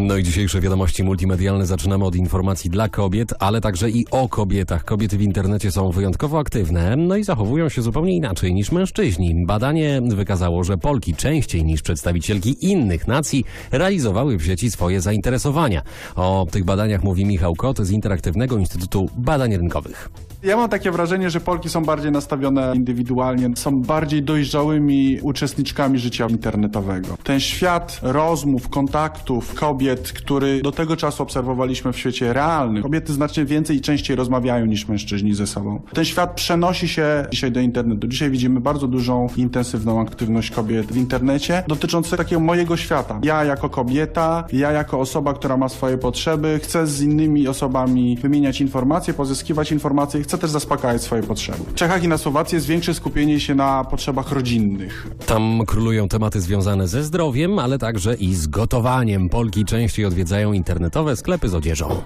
No i dzisiejsze wiadomości multimedialne zaczynamy od informacji dla kobiet, ale także i o kobietach. Kobiety w internecie są wyjątkowo aktywne, no i zachowują się zupełnie inaczej niż mężczyźni. Badanie wykazało, że Polki częściej niż przedstawicielki innych nacji realizowały w sieci swoje zainteresowania. O tych badaniach mówi Michał Kot z Interaktywnego Instytutu Badań Rynkowych. Ja mam takie wrażenie, że Polki są bardziej nastawione indywidualnie, są bardziej dojrzałymi uczestniczkami życia internetowego. Ten świat rozmów, kontaktów kobiet, który do tego czasu obserwowaliśmy w świecie realnym, kobiety znacznie więcej i częściej rozmawiają niż mężczyźni ze sobą. Ten świat przenosi się dzisiaj do internetu. Dzisiaj widzimy bardzo dużą, intensywną aktywność kobiet w internecie dotyczącą takiego mojego świata. Ja jako kobieta, ja jako osoba, która ma swoje potrzeby, chcę z innymi osobami wymieniać informacje, pozyskiwać informacje i chcę też zaspokajać swoje potrzeby. W Czechach i na Słowacji jest większe skupienie się na potrzebach rodzinnych. Tam królują tematy związane ze zdrowiem, ale także i z gotowaniem. Polki częściej odwiedzają internetowe sklepy z odzieżą.